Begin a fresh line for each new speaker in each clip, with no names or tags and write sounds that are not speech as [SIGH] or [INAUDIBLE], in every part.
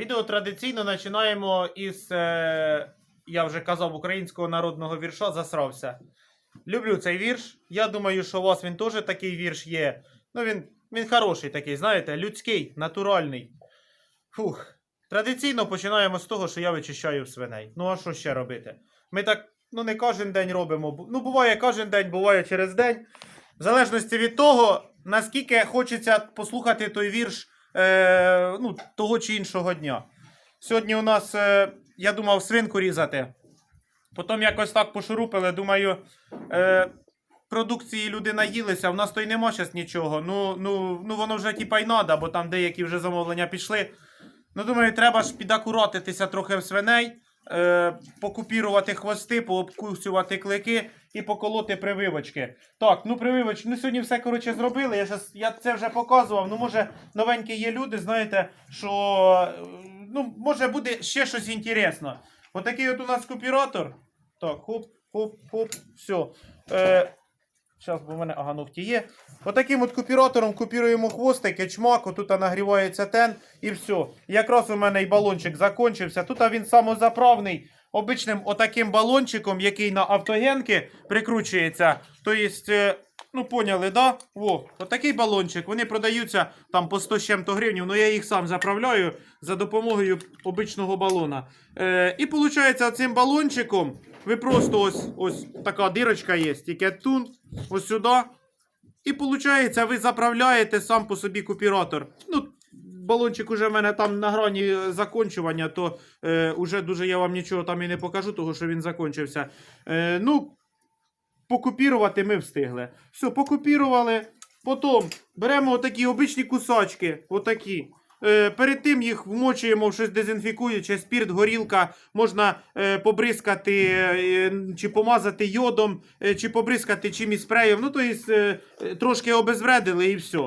Відео традиційно починаємо із, е, я вже казав, українського народного вірша засрався. Люблю цей вірш. Я думаю, що у вас він теж такий вірш є. Ну, він, він хороший такий, знаєте, людський, натуральний. Фух. Традиційно починаємо з того, що я вичищаю свиней. Ну, а що ще робити? Ми так, ну, не кожен день робимо. Ну, буває кожен день, буває через день. В залежності від того, наскільки хочеться послухати той вірш е, ну, того чи іншого дня. Сьогодні у нас, е, я думав, свинку різати. Потім якось так пошурупили, думаю, е, продукції люди наїлися, в нас то й нема зараз нічого. Ну, ну, ну воно вже типа й надо, бо там деякі вже замовлення пішли. Ну, думаю, треба ж підакуратитися трохи в свиней, е, покупірувати хвости, пообкусювати клики і поколоти прививочки. Так, ну прививочки, ну сьогодні все коротше зробили. Я, щас, я це вже показував. Ну, може, новенькі є люди, знаєте, що е, ну, може буде ще щось інтересне. Отакий от у нас купіратор. Так, хоп, хоп, хоп, все. Е, Зараз, бо в мене ага, є. Отаким от купіратором купіруємо хвостики, чмак, отут нагрівається тен і все. Якраз у мене і балончик закончився. Тут він самозаправний. Обичним отаким балончиком, який на автогенки прикручується. Тобто, ну поняли, да? О, отакий балончик. Вони продаються там по 100 з чим-то гривень, але я їх сам заправляю за допомогою обичного балона. Е, і виходить, цим балончиком ви просто ось, ось така дирочка є, тільки тун, ось сюди. І виходить, ви заправляєте сам по собі купіратор. Ну, балончик уже в мене там на грані закінчування, то е, уже дуже я вам нічого там і не покажу, того що він закінчився. Е, ну, покупірувати ми встигли. Все, покупірували. Потім беремо отакі обичні кусачки, отакі. Е, перед тим їх вмочуємо щось дезінфікуюче, спірт, горілка, можна е, побризкати е, чи помазати йодом, чи побризкати чимось спреєм. Ну, то есть, е, трошки обезвредили і все.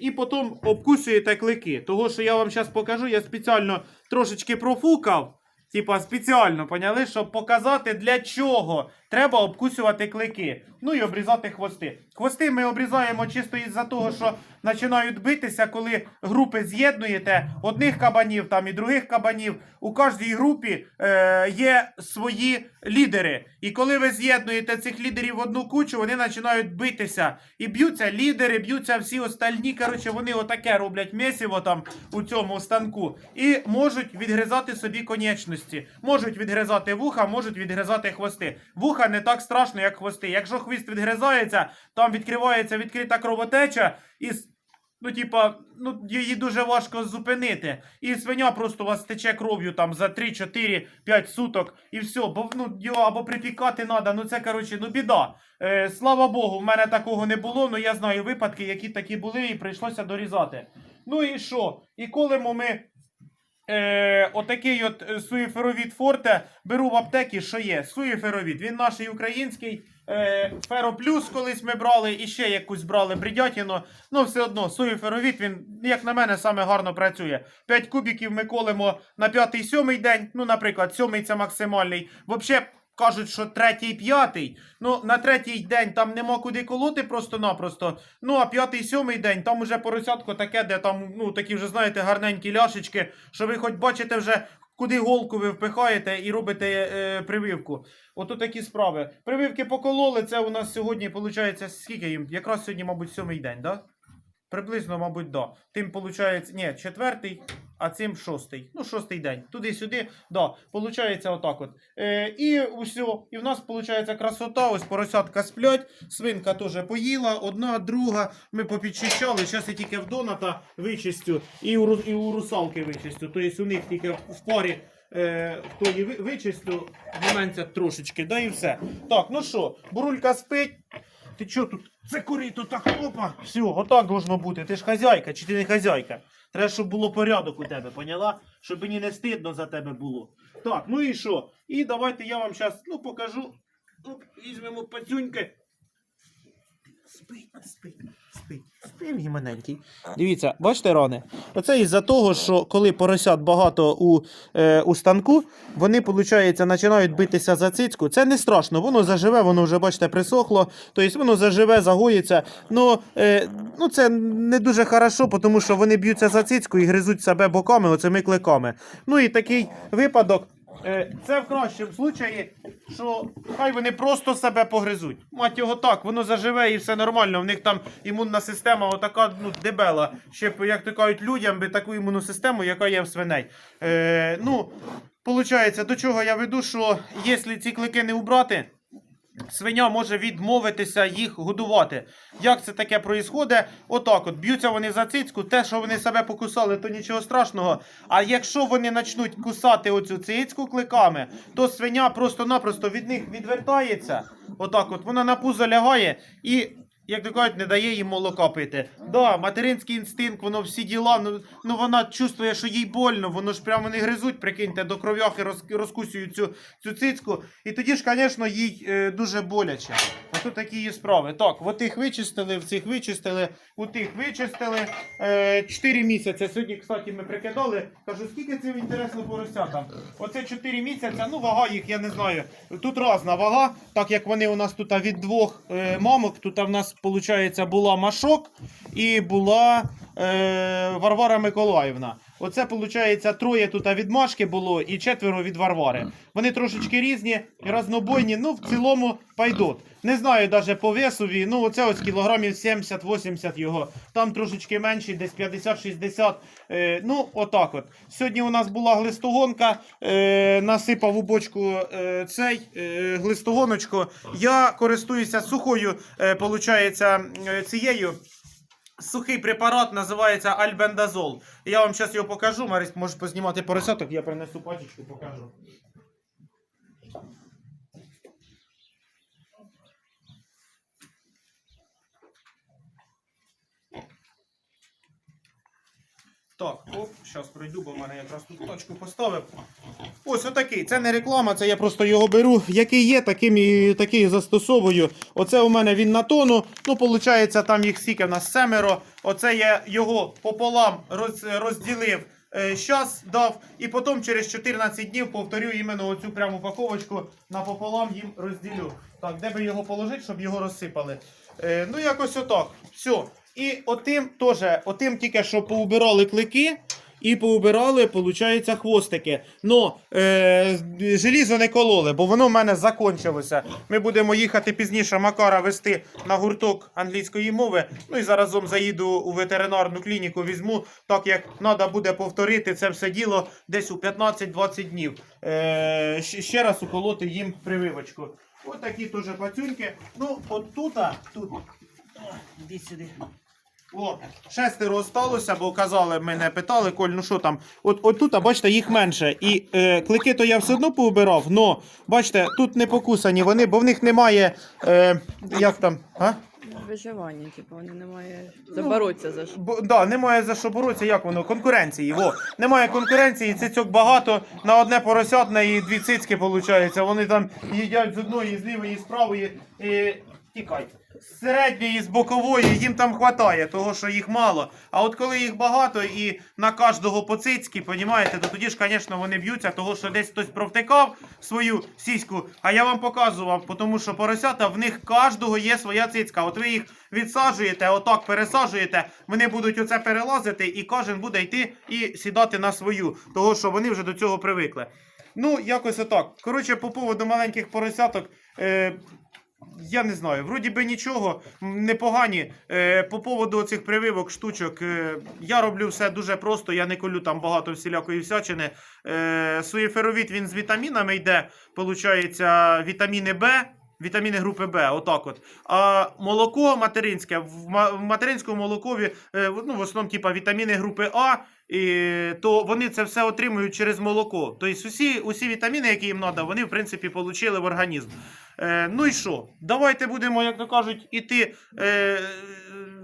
І потім обкусуєте клики. Того, що я вам зараз покажу, я спеціально трошечки профукав. Типа спеціально, поняли, щоб показати для чого треба обкусювати клики. Ну і обрізати хвости. Хвости ми обрізаємо чисто із-за того, що починають битися, коли групи з'єднуєте одних кабанів там і других кабанів. У кожній групі е, є свої лідери. І коли ви з'єднуєте цих лідерів в одну кучу, вони починають битися. І б'ються лідери, б'ються всі остальні. Коротше, вони отаке роблять місиво там у цьому станку. І можуть відгризати собі конечності. Можуть відгризати вуха, можуть відгризати хвости. Вуха не так страшно, як хвости. Якщо хвіст відгризається, там відкривається відкрита кровотеча і. Ну, типа, ну, її дуже важко зупинити. І свиня просто у вас тече кров'ю там за 3, 4, 5 суток, і все. Бо ну, його або припікати треба. Ну це коротше, ну біда. Е, слава Богу, в мене такого не було, але я знаю випадки, які такі були, і прийшлося дорізати. Ну і що? І колимо ми Е, отакий от е, суєферовід Форте беру в аптекі, що є. Суєферовід. Він наш український. Е, Фероплюс колись ми брали, і ще якусь брали бредятіну. Ну, все одно, суєферовід, він, як на мене, саме гарно працює. 5 кубіків ми колемо на п'ятий сьомий день. Ну, наприклад, сьомий це максимальний. Взагалі. Кажуть, що третій, п'ятий. Ну, на третій день там нема куди колоти просто-напросто. Ну, а п'ятий, сьомий день, там уже поросятко таке, де там, ну, такі вже, знаєте, гарненькі ляшечки, що ви хоч бачите вже, куди голку ви впихаєте і робите е, прививку. Ото такі справи. Прививки покололи, це у нас сьогодні, виходить, скільки їм? Якраз сьогодні, мабуть, сьомий день? Да? Приблизно, мабуть, да. Тим, виходить, ні, четвертий, а цим шостий. Ну, шостий день. Туди-сюди, да. Получається отак от. Е, і все. І в нас виходить красота. Ось поросятка сплять, свинка теж поїла, одна, друга. Ми попідчищали. Зараз я тільки в доната вичистю і у, і у русалки вичистю. Тобто у них тільки в парі. Е, хто її ви- вичистю, моменця трошечки, да і все. Так, ну що, бурулька спить. Ти чо тут? Це корито так опа. Все, отак должно бути. Ти ж хазяйка, чи ти не хазяйка? Треба, щоб було порядок у тебе, поняла? Щоб мені не стидно за тебе було. Так, ну і що? І давайте я вам зараз ну, покажу. Оп, візьмемо пацюньки. Спить, спить, спить, спить, мій маленький. Дивіться, бачите рани? Оце із-за того, що коли поросят багато у, е, у станку, вони, виходить, починають битися за цицьку. Це не страшно, воно заживе, воно вже, бачите, присохло, тобто воно заживе, загоїться. Ну, е, ну це не дуже хорошо, тому що вони б'ються за цицьку і гризуть себе боками, оцими кликами. Ну і такий випадок. Е, Це в кращому случаї, що хай вони просто себе погризуть. Мать його так, воно заживе і все нормально. В них там імунна система отака ну, дебела. Ще, як то кажуть, людям би таку імунну систему, яка є в свиней. Е, ну, Получається, до чого я веду, що якщо ці клики не убрати, свиня може відмовитися їх годувати. Як це таке проїсходить? Отак от б'ються вони за цицьку, те, що вони себе покусали, то нічого страшного. А якщо вони почнуть кусати оцю цицьку кликами, то свиня просто-напросто від них відвертається. Отак от вона на пузо лягає і. Як то кажуть, не дає їм молока пити. Да, материнський інстинкт, воно всі діла. Ну, ну вона чувствує, що їй больно, воно ж прямо не гризуть, прикиньте, до кров'яхи роз, розкусюють цю, цю цицьку. І тоді ж, звісно, їй е, дуже боляче. Ось тут такі є справи. Так, в тих вичистили, в цих вичистили, у тих вичистили. Е, 4 місяці. Сьогодні, кстати, ми прикидали. Кажу, скільки це інтересно поросятам? Оце 4 місяці, ну вага їх, я не знаю. Тут різна вага, так як вони у нас тут від двох е, мамок, тут в нас, виходить, була Машок і була е, Варвара Миколаївна. Оце, виходить, троє тут від Машки було і четверо від Варвари. Вони трошечки різні, разнобойні, ну в цілому пайдот. Не знаю навіть по весові, ну оце ось кілограмів 70-80 його. Там трошечки менший, десь 50-60. Е, ну, отак от. Сьогодні у нас була глистогонка, е, насипав у бочку е, цей е, глистогоночку. Я користуюся сухою, е, е, цією. Сухий препарат називається альбендазол. Я вам зараз його покажу. Марись, можеш познімати поросяток, я принесу пачечку, покажу. Так, оп, зараз пройду, бо в мене якраз тут точку поставив. Ось отакий. Це не реклама, це я просто його беру. Який є, таким і такий застосовую. Оце у мене він на тону. Ну, виходить, там їх стільки в нас семеро. Оце я його пополам роз, розділив. Щас дав, і потім через 14 днів повторю іменно оцю пряму упаковочку напополам їм розділю. Так, де би його положити, щоб його розсипали. Е, ну, якось отак. Все. І отим теж, отим тільки що поубирали клики. І поубирали, виходить, хвостики. Но е, желізо не кололи, бо воно в мене закончилося. Ми будемо їхати пізніше Макара вести на гурток англійської мови. Ну і заразом заїду у ветеринарну клініку, візьму, так як треба буде повторити це все діло десь у 15-20 днів. Е, ще раз уколоти їм прививочку. Ось такі теж пацюньки. Ну, от тут, тут. Іди сюди. О, шестеро осталося, бо казали, мене питали, Коль, ну що там. От, от тут, а бачите, їх менше. І е, клики то я все одно поубирав, но бачите, тут не покусані вони, бо в них немає. Е, як там? А?
Виживання, типу, вони не мають заборотися за що.
Бо, да, немає за що боротися, як воно? Конкуренції. Во. Немає конкуренції, цицьок багато, на одне поросятне і дві цицьки, виходить. Вони там їдять з одної, з лівої, з правої. І... Тікай. З середньої, з бокової їм там хватає, того що їх мало. А от коли їх багато і на кожного по цицьки, понімаєте, то тоді ж, звісно, вони б'ються, того що десь хтось провтикав свою сіську, а я вам показував, тому що поросята в них кожного є своя цицька. От ви їх відсаджуєте, отак пересаджуєте, вони будуть оце перелазити, і кожен буде йти і сідати на свою, того що вони вже до цього привикли. Ну, якось отак. Коротше, по поводу маленьких поросяток. Е, я не знаю, вроді би нічого, непогані. Е, по поводу цих прививок, штучок, е, я роблю все дуже просто, я не колю там багато всілякої всячини. Е, суєферовід він з вітамінами йде, получається, вітаміни Б. Вітаміни групи Б, отак от. А молоко материнське, в материнському молокові, е, ну, в основному, типа, вітаміни групи А, то вони це все отримують через молоко. Тобто усі, усі вітаміни, які їм треба, вони, в принципі, отримали в організм. Е, ну і що? Давайте будемо, як то кажуть, іти е,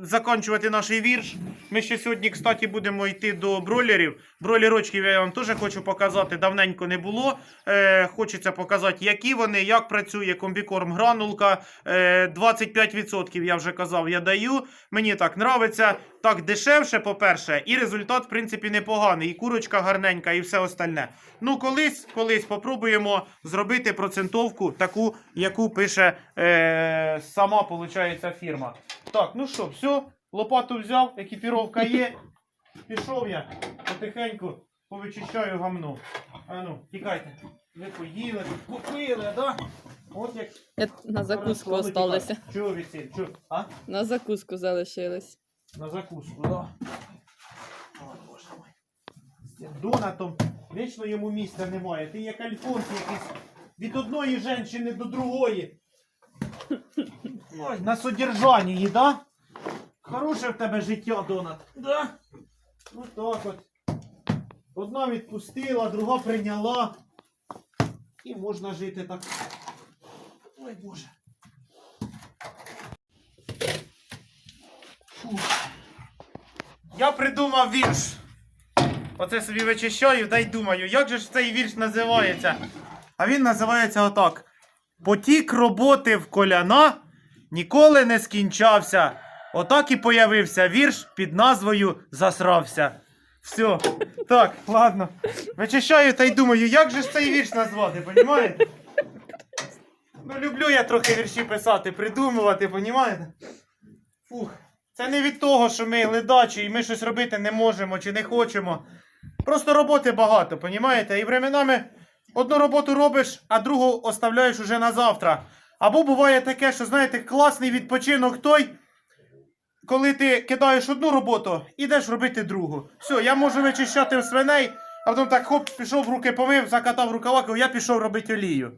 закінчувати наш вірш. Ми ще сьогодні, кстати, будемо йти до бройлерів. Бройлерочків я вам теж хочу показати. Давненько не було. Е, хочеться показати, які вони, як працює комбікорм гранулка. Е, 25% я вже казав, я даю. Мені так нравиться. Так дешевше, по-перше, і результат, в принципі, непоганий. І курочка гарненька, і все остальне. Ну, колись, колись попробуємо зробити процентовку, таку, яку пише е, сама, виходить, фірма. Так, ну що, все, лопату взяв, екіпіровка є. Пішов я потихеньку повичищаю гамно. А ну, тікайте. Ви поїли, купили, да? От як
Я на закуску осталося.
Чого висіль? Чого? А?
На закуску залишилось.
На закуску, да. Донатом вічно йому місця немає. Ти як альфонс якийсь від одної жінки до другої. Ой, на содержанні, да? Хороше в тебе життя, Донат. Да? Ну так от. Одна відпустила, друга прийняла. І можна жити так. Ой, Боже. Фух. Я придумав вірш. Оце собі вичищаю та й думаю, як же ж цей вірш називається? А він називається отак. Потік роботи в коляна ніколи не скінчався. Отак і появився вірш під назвою Засрався. Все. Так, ладно. Вичищаю та й думаю, як же ж цей вірш назвати, понімаєте? Ну, люблю я трохи вірші писати, придумувати, понімаєте? Фух. Це не від того, що ми ледачі і ми щось робити не можемо чи не хочемо. Просто роботи багато, понімаєте? І временами одну роботу робиш, а другу оставляєш уже на завтра. Або буває таке, що знаєте, класний відпочинок той, коли ти кидаєш одну роботу, ідеш робити другу. Все, я можу вичищати свиней, а потім так хоп, пішов руки помив, закатав рукава, я пішов робити олію.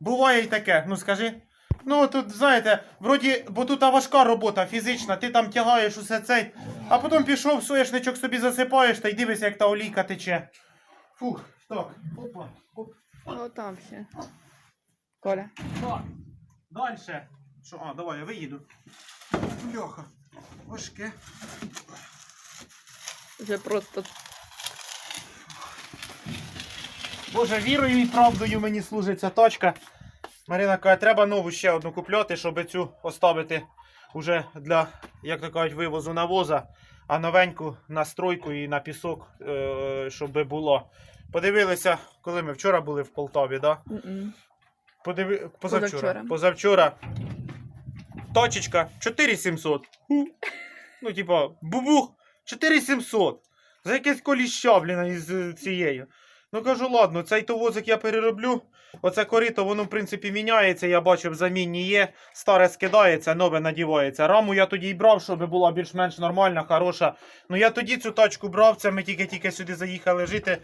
Буває і таке, ну скажи. Ну тут, знаєте, вроді, бо тут та важка робота фізична, ти там тягаєш усе цей, а потім пішов, соєшничок собі засипаєш та й дивишся, як та олійка тече. Фух, так, опа, оп,
О, там ще. Коля.
так. Дальше. Що, а, давай, я виїду. Бляха, важке.
Вже просто
Боже, вірою і правдою мені служить ця тачка. Марина каже, треба нову ще одну купляти, щоб цю оставити уже для, як то кажуть, вивозу навоза, а новеньку на стройку і на пісок, е, щоб було. Подивилися, коли ми вчора були в Полтаві, да? Подиви... Позавчора.
Позавчора.
Позавчора. Точечка 4700. Ну, типа, бубух 4700. За якесь коліща, блін, із е, цією. Ну кажу, ладно, цей то возик я перероблю. Оце корито, воно, в принципі, міняється. Я бачив, замінні є. Старе скидається, нове надівається. Раму я тоді й брав, щоб була більш-менш нормальна, хороша. Ну я тоді цю тачку брав, це ми тільки-тільки сюди заїхали жити.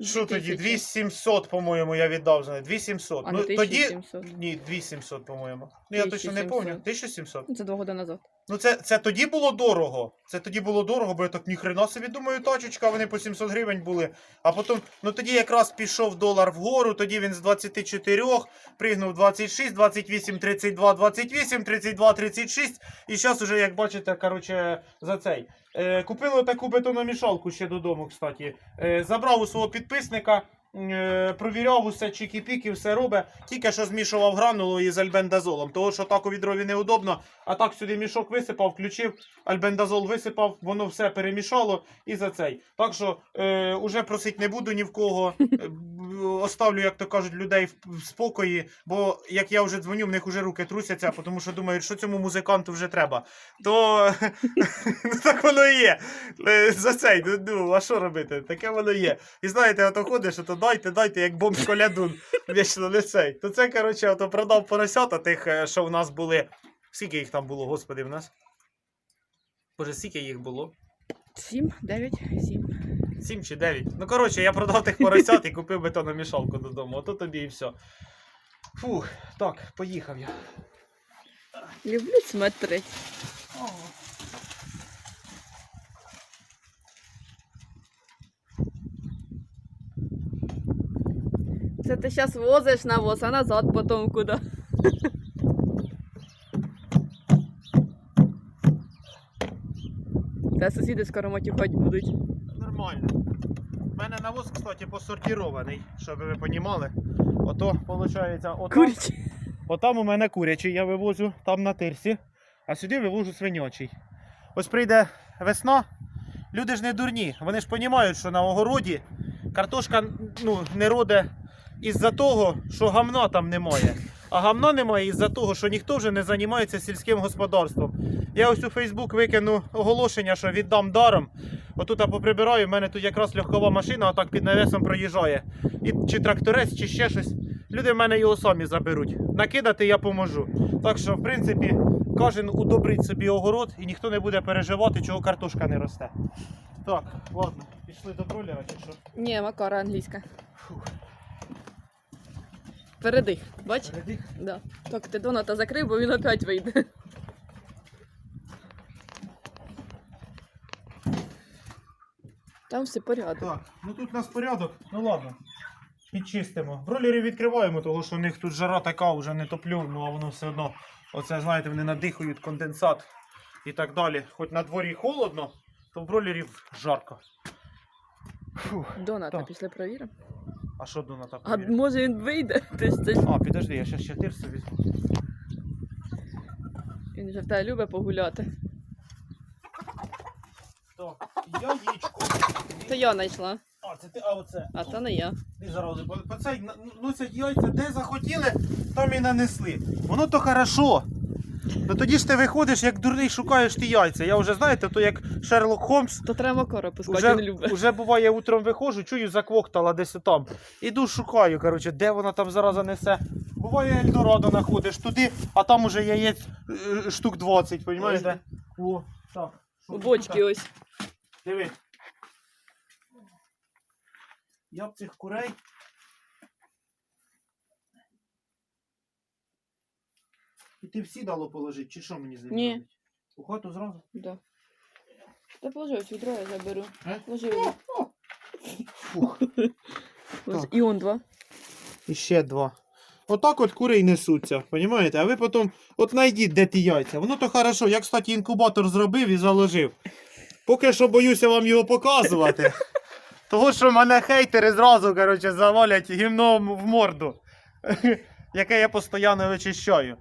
Що тоді? 2700, по-моєму, я віддав за неї. 2700.
А
ну,
не
тоді. Ні, 2700, по-моєму. Ну, я точно не пам'ятаю. 1700.
Це два роки назад.
Ну, це, це тоді було дорого. Це тоді було дорого, бо я так ніхрена собі думаю, тачечка, вони по 700 гривень були. А потім, ну тоді якраз пішов долар вгору, тоді він з 24 пригнув 26, 28, 32, 28, 32, 36. І зараз уже, як бачите, короче, за цей. Е, купили таку бетономішалку ще додому, кстати. Е, забрав у свого підписника. Е, Провіряв усе чікі-піки, все робить. Тільки що змішував гранулу із альбендазолом. Того, що так у відрові неудобно. А так сюди мішок висипав, включив, альбендазол висипав, воно все перемішало і за цей. Так що е, уже просить не буду ні в кого. [LAUGHS] Оставлю, як то кажуть, людей в, в спокої, бо як я вже дзвоню, в них вже руки трусяться, тому що думають, що цьому музиканту вже треба. То [LAUGHS] ну, так воно і є. Е, За цей, ну, ну, а що робити? Таке воно є. І знаєте, ото ходиш, то дайте, дайте, як бомж колядун. Вічно не цей. То це, коротше, ото продав поросята тих, е, що в нас були. Скільки їх там було, господи, в нас? Боже, скільки їх було?
Сім, дев'ять, сім.
Сім чи дев'ять. Ну, коротше, я продав тих поросят і купив бетономішалку додому. Ото тобі і все. Фух, так, поїхав я.
Люблю смотреть. Це ти зараз возиш навоз, а назад потім куди. Та сусіди скоро матюхать будуть.
Нормально. У мене навоз, кстати, посортірований, щоб ви розуміли. Ото, виходить, отам, отам у мене курячий, я вивозю там на тирсі, а сюди вивожу свинячий. Ось прийде весна, люди ж не дурні. Вони ж розуміють, що на огороді картошка ну, не роде із-за того, що гамна там немає. А гамна немає із-за того, що ніхто вже не займається сільським господарством. Я ось у Фейсбук викину оголошення, що віддам даром. Отут я поприбираю, в мене тут якраз легкова машина, отак під навесом проїжджає. І, чи тракторець, чи ще щось. Люди в мене його самі заберуть. Накидати я поможу. Так що, в принципі, кожен удобрить собі огород і ніхто не буде переживати, чого картошка не росте. Так, ладно, пішли до бройлера чи що?
Ні, макара англійська. Передих, бач?
Передих.
Да. Так, ти доната закрив, бо він опять вийде. Там все порядок.
Так, ну тут у нас порядок. Ну ладно. Підчистимо. Бройлери відкриваємо, тому що у них тут жара така, вже не топлю, ну а воно все одно. Оце, знаєте, вони надихають конденсат і так далі. Хоч на дворі холодно, то в бройлерів жарко. Фух.
Доната,
Так.
після провіримо.
А що до так?
А може він вийде? [LAUGHS] Ти ж це...
А, підожди, я ще ще тирсу візьму.
Він же в тебе любить погуляти.
Так, яєчко.
То я знайшла,
А, це ти, а оце.
а то не я.
Ти зараз, бо по цей на- носять яйця, де захотіли, там і нанесли. Воно то хорошо. Ну тоді ж ти виходиш, як дурний шукаєш ті яйця. Я вже знаєте, то як Шерлок Холмс.
То треба макара пускати,
Уже,
він любить.
уже буває утром виходжу, чую заквоктала десь там. Іду шукаю, коротше, де вона там зараза несе. Буває Ельдорадо знаходиш туди, а там уже яєць е, штук 20, розумієте? О, так.
У бочки ось.
Диви. Я б цих курей. І ти всі дало положити, чи що мені з ними
Ні.
робити? У хату зразу?
Да. Та положи ось відро, я заберу.
Е?
Положи ось.
Фух.
Ось.
Так.
І он два.
І ще два. Отак от кури й несуться, розумієте? А ви потім от знайдіть, де ті яйця. Воно то хорошо. Я, кстати, інкубатор зробив і заложив. Поки що боюся вам його показувати. [LAUGHS] Того, що мене хейтери зразу, коротше, завалять гімном в морду, [LAUGHS] яке я постійно вичищаю.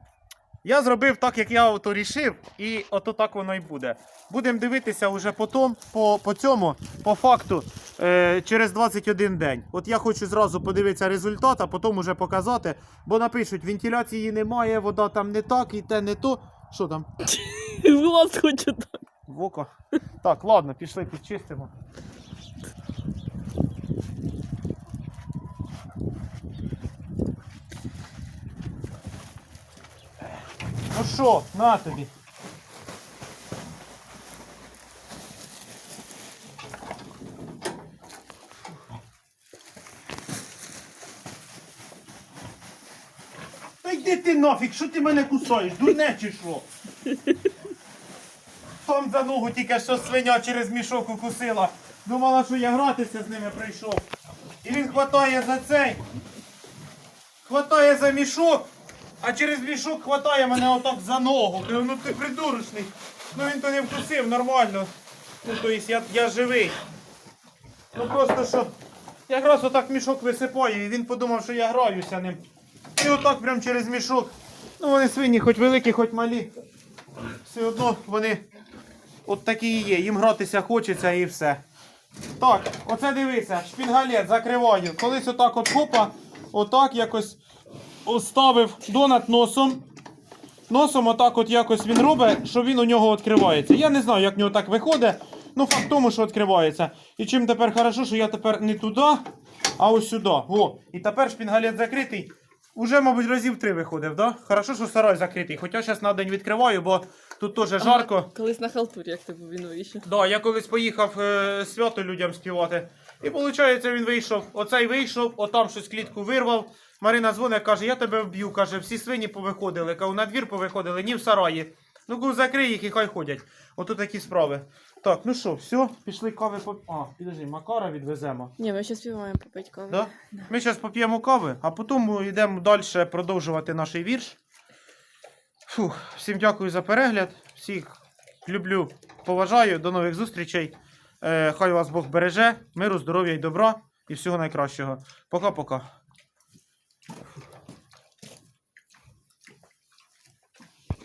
Я зробив так, як я ото рішив, і ото так воно й буде. Будемо дивитися вже потім, по, по цьому, по факту, е, через 21 день. От я хочу зразу подивитися результат, а потім уже показати, бо напишуть, вентиляції немає, вода там не так, і те не то. Що там? [LAUGHS]
Влад хоче так.
В око. Так, ладно, пішли підчистимо. Ну що, на тобі. Та йди ти нафіг, що ти мене кусаєш? Дурне чи що? Там за ногу тільки що свиня через мішок укусила. Думала, що я гратися з ними прийшов. І він хватає за цей. Хватає за мішок, а через мішок хватає мене отак за ногу. Ну ти придурочний. Ну він то не вкусив нормально. Ну то есть я, я живий. Ну просто що. Якраз отак мішок висипаю, і він подумав, що я граюся ним. І отак прям через мішок. Ну вони свині, хоч великі, хоч малі. Все одно вони от такі і є. Їм гратися хочеться і все. Так, оце дивися, шпінгалет закриваю. Колись отак от хопа, отак якось оставив донат носом. Носом отак от якось він робить, що він у нього відкривається. Я не знаю, як в нього так виходить. Ну, факт в тому, що відкривається. І чим тепер хорошо, що я тепер не туди, а ось сюди. О, і тепер шпінгалет закритий. Уже, мабуть, разів три виходив, да? Хорошо, що сарай закритий. Хоча зараз на день відкриваю, бо тут теж жарко.
Колись на халтурі, як ти був він вийшов.
Да, я колись поїхав е, свято людям співати. І виходить, він вийшов. Оцей вийшов, отам щось клітку вирвав. Марина дзвонить, каже, я тебе вб'ю. Каже, всі свині повиходили. Кажу, на двір повиходили, ні в сараї. Ну, кажу, закрий їх і хай ходять. Ото такі справи. Так, ну що, все, пішли кави по. А, підожди, Макара відвеземо.
Ні, ми ще співаємо попити каву.
Да? Ми зараз поп'ємо кави, а потім йдемо далі продовжувати наш вірш. Фух, всім дякую за перегляд. Всіх люблю, поважаю. До нових зустрічей. Е, хай вас Бог береже, миру, здоров'я і добра і всього найкращого. Пока-пока.